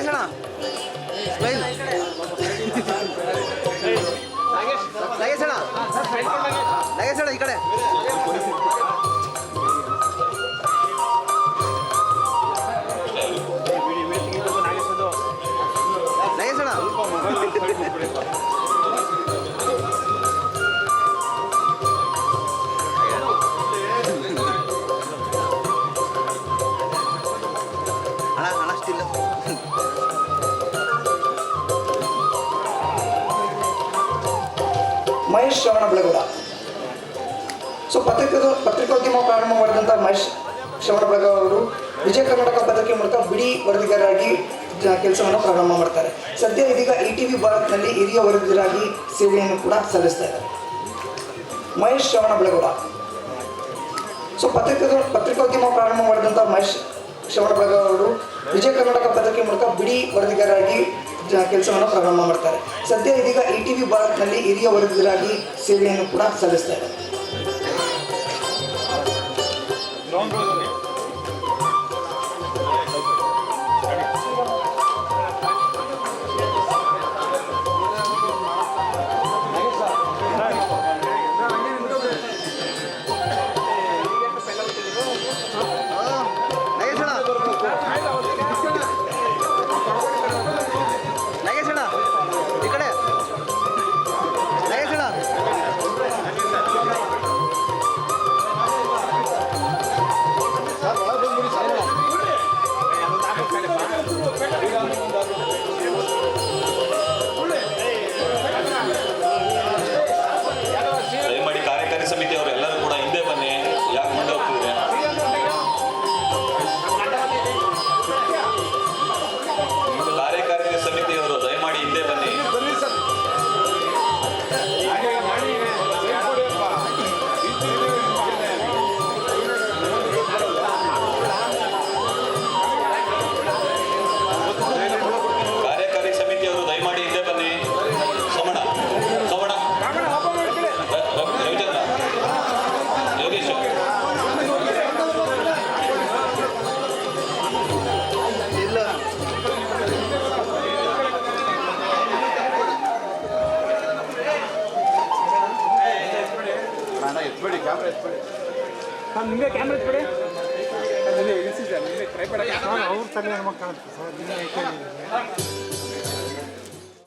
ನಾಗೇಶಣ ನಾಗೇಶಣ ನಾಗೇಶಣ ಈ ಕಡೆ. ಅಣ್ಣ ಅಣ್ಣ ಸ್ಟಿಲ್ ಮಹೇಶ್ ಶ್ರವಣ ಬೆಳಗುಡ. ಸೊ ಪತ್ರಿಕೆ ಪತ್ರಿಕೋದ್ಯಮ ಪ್ರಾರಂಭ ಮಾಡಿದಂಥ ಮಹೇಶ್ ಶ್ರವಣ ಬೆಳಗಾವ್ ಅವರು ವಿಜಯ ಕರ್ನಾಟಕ ಪತ್ರಿಕೆ ಮೂಲಕ ಬಿಡಿ ವರದಿಗಾರರಾಗಿ ಕೆಲಸವನ್ನು ಪ್ರಾರಂಭ ಮಾಡ್ತಾರೆ. ಸದ್ಯ ಇದೀಗ ಇ ಟಿ ವಿ ಭಾರತ್ನಲ್ಲಿ ಹಿರಿಯ ವರದಿಗಾರರಾಗಿ ಸೇವೆಯನ್ನು ಕೂಡ ಸಲ್ಲಿಸ್ತಾ ಇದ್ದಾರೆ. ಮಹೇಶ್ ಶ್ರವಣ ಬೆಳಗುಡ. ಸೊ ಪತ್ರಿಕೆ ಪತ್ರಿಕೋದ್ಯಮ ಪ್ರಾರಂಭ ಮಾಡಿದಂಥ ಮಹೇಶ್ ಶ್ರವಣ ಬೆಳಗಾವ್ ಅವರು ವಿಜಯ ಕರ್ನಾಟಕ ಪತ್ರಿಕೆ ಮೂಲಕ ಬಿಡಿ ವರದಿಗಾರರಾಗಿ ಕೆಲಸವನ್ನು ಪ್ರಾರಂಭ ಮಾಡ್ತಾರೆ. ಸದ್ಯ ಇದೀಗ ಇ ಟಿ ವಿ ಭಾರತ್ನಲ್ಲಿ ಹಿರಿಯ ವರದಿಗರಾಗಿ ಸೇವೆಯನ್ನು ಕೂಡ ಸಲ್ಲಿಸ್ತಾ ಇದ್ದಾರೆ. ನಾನು ನಿಮಗೆ ಕ್ಯಾಮ್ರಾ ಇಳಿಸಿದ್ದೆ ನಿಮಗೆ ಟ್ರೈ ಮಾಡಕ್ಕೆ ಅವ್ರ ತಲೆ ನಮಗೆ ಕಾಣುತ್ತೆ ಸರ್ ನಿಮ್ಮ